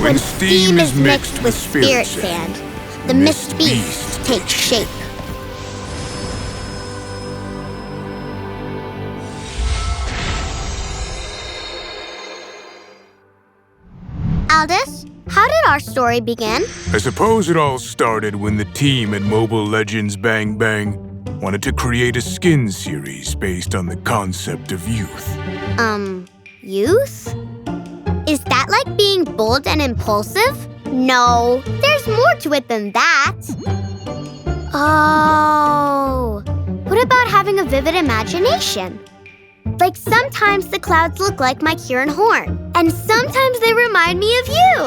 When steam is mixed with spirit sand, the mist beast takes shape. Aldous, how did our story begin? I suppose it all started when the team at Mobile Legends Bang Bang wanted to create a skin series based on the concept of youth. Um, youth? Is that like being bold and impulsive? No, there's more to it than that. Oh, what about having a vivid imagination? Like sometimes the clouds look like my Kieran Horn, and sometimes they remind me of you.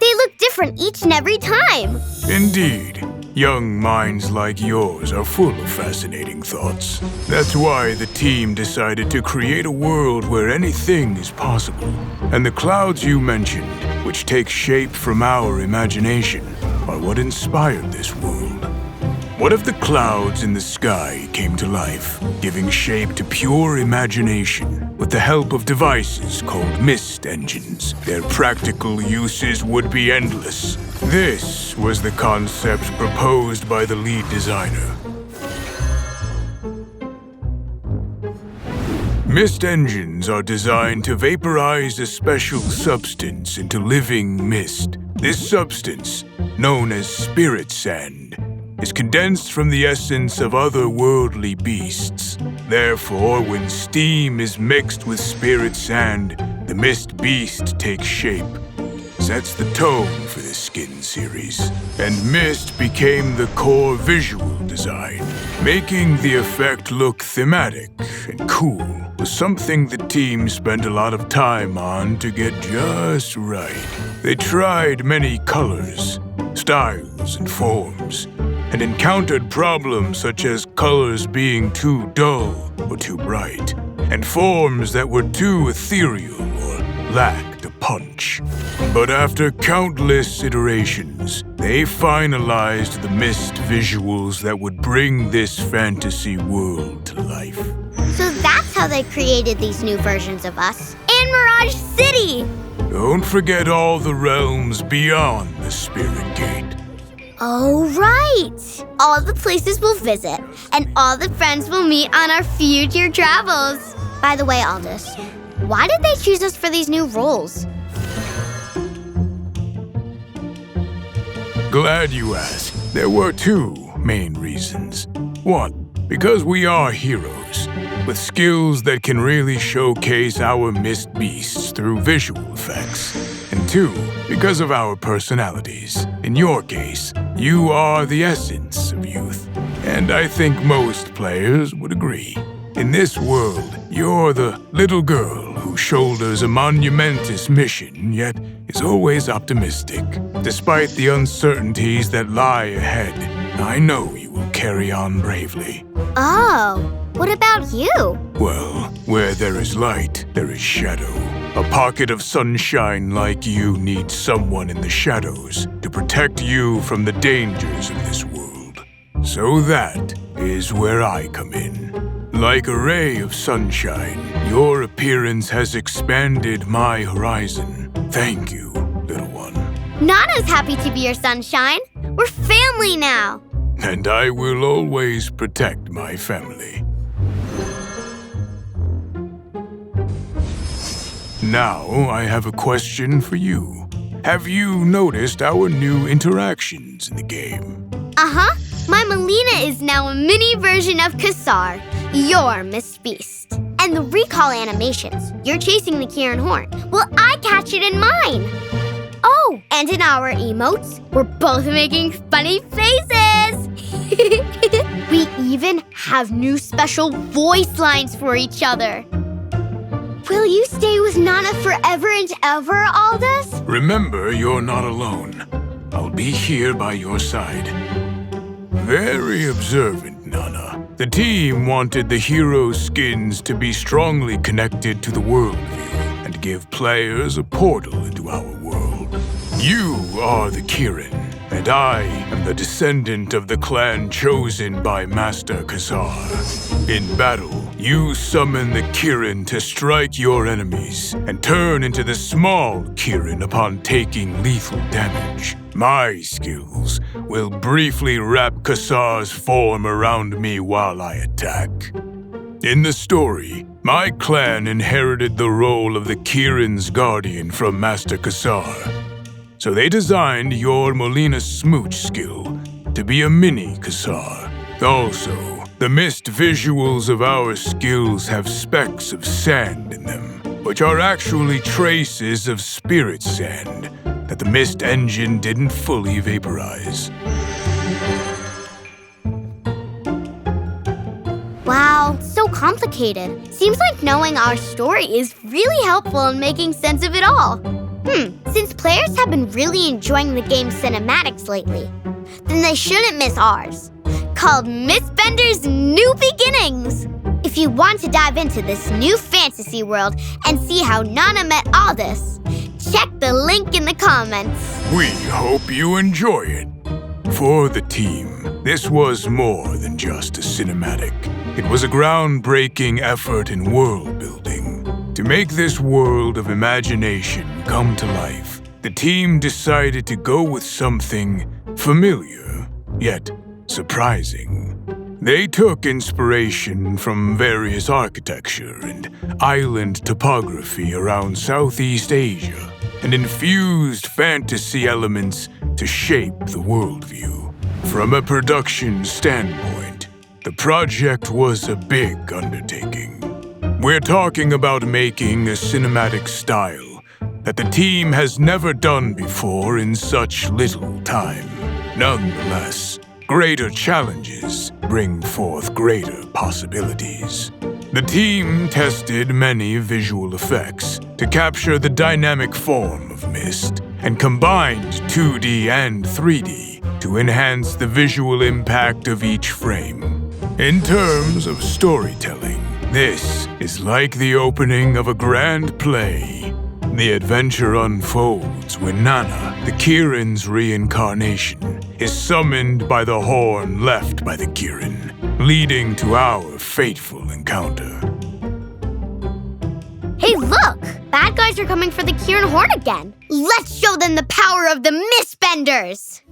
They look different each and every time. Indeed. Young minds like yours are full of fascinating thoughts. That's why the team decided to create a world where anything is possible. And the clouds you mentioned, which take shape from our imagination, are what inspired this world. What if the clouds in the sky came to life, giving shape to pure imagination with the help of devices called mist engines? Their practical uses would be endless. This was the concept proposed by the lead designer. Mist engines are designed to vaporize a special substance into living mist. This substance, known as spirit sand, is condensed from the essence of otherworldly beasts. Therefore, when steam is mixed with spirit sand, the mist beast takes shape. Sets the tone for this skin series. And mist became the core visual design. Making the effect look thematic and cool was something the team spent a lot of time on to get just right. They tried many colors, styles, and forms and encountered problems such as colors being too dull or too bright, and forms that were too ethereal or lacked a punch. But after countless iterations, they finalized the mist visuals that would bring this fantasy world to life. So that's how they created these new versions of us. And Mirage City! Don't forget all the realms beyond the Spirit Gate. Oh, right! All the places we'll visit, and all the friends we'll meet on our future travels. By the way, Aldous, why did they choose us for these new roles? Glad you asked. There were two main reasons. One, because we are heroes, with skills that can really showcase our mist beasts through visual effects. And two, because of our personalities. In your case, you are the essence of youth. And I think most players would agree. In this world, you're the little girl who shoulders a monumentous mission, yet is always optimistic. Despite the uncertainties that lie ahead, I know you will carry on bravely. Oh, what about you? Well, where there is light, there is shadow. A pocket of sunshine like you needs someone in the shadows to protect you from the dangers of this world. So that is where I come in. Like a ray of sunshine, your appearance has expanded my horizon. Thank you, little one. Nana's happy to be your sunshine. We're family now. And I will always protect my family. Now, I have a question for you. Have you noticed our new interactions in the game? Uh huh. My Melina is now a mini version of Kassar. You're Miss Beast. And the recall animations. You're chasing the Kieran Horn. Well, I catch it in mine. Oh, and in our emotes, we're both making funny faces. we even have new special voice lines for each other. Will you stay with Nana forever and ever, Aldous? Remember, you're not alone. I'll be here by your side. Very observant, Nana. The team wanted the hero skins to be strongly connected to the worldview and give players a portal into our world. You are the Kieran, and I am the descendant of the clan chosen by Master Kassar. In battle, You summon the Kirin to strike your enemies and turn into the small Kirin upon taking lethal damage. My skills will briefly wrap Kassar's form around me while I attack. In the story, my clan inherited the role of the Kirin's guardian from Master Kassar. So they designed your Molina Smooch skill to be a mini Kassar. Also, the mist visuals of our skills have specks of sand in them, which are actually traces of spirit sand that the mist engine didn't fully vaporize. Wow, so complicated. Seems like knowing our story is really helpful in making sense of it all. Hmm, since players have been really enjoying the game's cinematics lately, then they shouldn't miss ours, called Miss Bender's New Beginnings. If you want to dive into this new fantasy world and see how Nana met Aldous, check the link in the comments. We hope you enjoy it. For the team, this was more than just a cinematic. It was a groundbreaking effort in world building. To make this world of imagination come to life, the team decided to go with something familiar, yet surprising. They took inspiration from various architecture and island topography around Southeast Asia and infused fantasy elements to shape the worldview. From a production standpoint, the project was a big undertaking. We're talking about making a cinematic style that the team has never done before in such little time. Nonetheless, greater challenges bring forth greater possibilities. The team tested many visual effects to capture the dynamic form of mist and combined 2D and 3D to enhance the visual impact of each frame. In terms of storytelling, this is like the opening of a grand play. The adventure unfolds when Nana, the Kirin's reincarnation, is summoned by the horn left by the Kirin, leading to our fateful encounter. Hey, look! Bad guys are coming for the Kieran Horn again. Let's show them the power of the Mistbenders!